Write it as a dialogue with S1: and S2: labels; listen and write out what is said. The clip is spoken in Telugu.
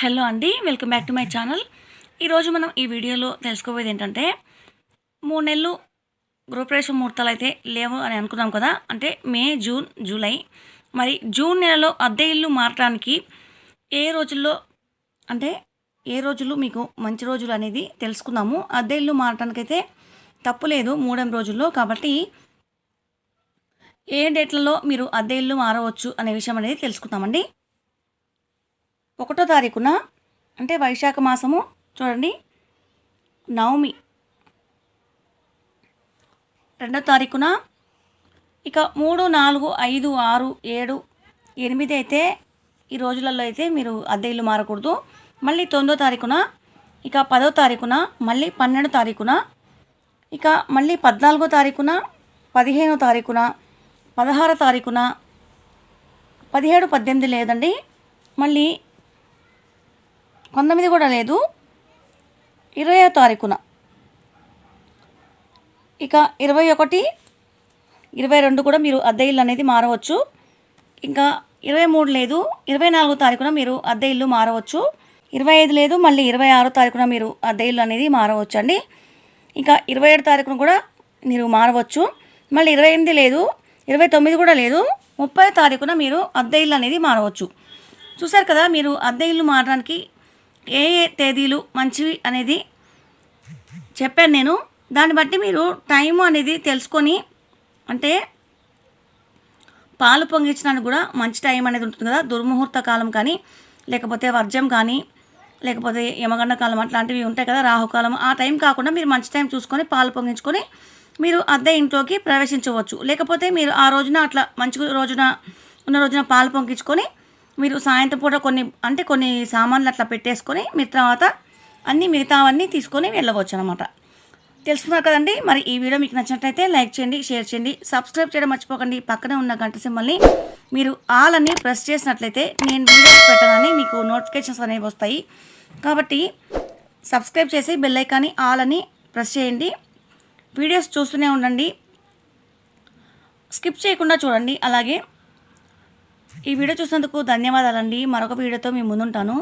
S1: హలో అండి welcome back to my channel. ఈరోజు మనం ఈ వీడియోలో తెలుసుకోబోయేది ఏంటంటే మూడు నెలలు గృహప్రవేశ ముహూర్తాలు అయితే లేవు అని అనుకున్నాం కదా అంటే మే జూన్ జూలై. మరి జూన్ నెలలో అద్దె ఇల్లు మారటానికి ఏ రోజుల్లో అంటే ఏ రోజులు మీకు మంచి రోజులు అనేది తెలుసుకుందాము. అద్దె ఇల్లు మారటానికైతే తప్పు లేదు మూడెం రోజుల్లో కాబట్టి ఏ డేట్లలో మీరు అద్దె ఇల్లు మారవచ్చు అనే విషయం అనేది తెలుసుకుందామండి. ఒకటో తారీఖున అంటే వైశాఖ మాసము చూడండి నవమి. రెండో తారీఖున ఇక మూడు నాలుగు ఐదు ఆరు ఏడు ఎనిమిది అయితే ఈ రోజులలో అయితే మీరు అద్దె ఇల్లు మారకూడదు. మళ్ళీ తొమ్మిదో తారీఖున ఇక పదో తారీఖున మళ్ళీ పన్నెండో తారీఖున ఇక మళ్ళీ పద్నాలుగో తారీఖున పదిహేనో తారీఖున పదహారో తారీఖున పదిహేడు పద్దెనిమిది లేదండి. మళ్ళీ పంతొమ్మిది కూడా లేదు. ఇరవయో తారీఖున. ఇక ఇరవై ఒకటి ఇరవై రెండు కూడా మీరు అద్దె ఇల్లు అనేది మారవచ్చు. ఇంకా ఇరవై మూడు లేదు ఇరవై నాలుగో తారీఖున మీరు అద్దె ఇల్లు మారవచ్చు. ఇరవై ఐదు లేదు మళ్ళీ ఇరవై ఆరో తారీఖున మీరు అద్దె ఇల్లు అనేది మారవచ్చు అండి ఇంకా ఇరవై ఏడు తారీఖున కూడా మీరు మారవచ్చు. మళ్ళీ ఇరవై ఎనిమిది లేదు ఇరవై తొమ్మిది కూడా లేదు ముప్పై తారీఖున మీరు అద్దె ఇల్లు అనేది మారవచ్చు. చూసారు కదా మీరు అద్దె ఇల్లు మారడానికి ఏ ఏ తేదీలు మంచివి అనేది చెప్పాను నేను. దాన్ని బట్టి మీరు టైం అనేది తెలుసుకొని అంటే పాలు పొంగించడానికి కూడా మంచి టైం అనేది ఉంటుంది కదా. దుర్ముహూర్త కాలం కానీ లేకపోతే వర్జం కానీ లేకపోతే యమగండ కాలం అట్లాంటివి ఉంటాయి కదా రాహుకాలం ఆ టైం కాకుండా మీరు మంచి టైం చూసుకొని పాలు పొంగించుకొని మీరు అద్దె ఇంట్లోకి ప్రవేశించవచ్చు. లేకపోతే మీరు ఆ రోజున అట్లా మంచి రోజున ఉన్న రోజున పాలు పొంగించుకొని మీరు సాయంత్రం పూట కొన్ని అంటే కొన్ని సామాన్లు అట్లా పెట్టేసుకొని మీరు తర్వాత అన్నీ మిగతావన్నీ తీసుకొని వెళ్ళవచ్చు అనమాట తెలుసుకున్నారు కదండి? మరి ఈ వీడియో మీకు నచ్చినట్లయితే లైక్ చేయండి షేర్ చేయండి సబ్స్క్రైబ్ చేయడం మర్చిపోకండి. పక్కనే ఉన్న గంట సింబల్ని మీరు ఆల్ అని ప్రెస్ చేసినట్లయితే నేను వీడియోస్ పెట్టగానే మీకు నోటిఫికేషన్స్ అనేవి వస్తాయి. కాబట్టి సబ్స్క్రైబ్ చేసి బెల్ ఐకాన్ని ఆల్ అని ప్రెస్ చేయండి. వీడియోస్ చూస్తూనే ఉండండి. స్కిప్ చేయకుండా చూడండి. అలాగే ఈ వీడియో చూసినందుకు ధన్యవాదాలండి. మరొక వీడియోతో మీ ముందుంటాను.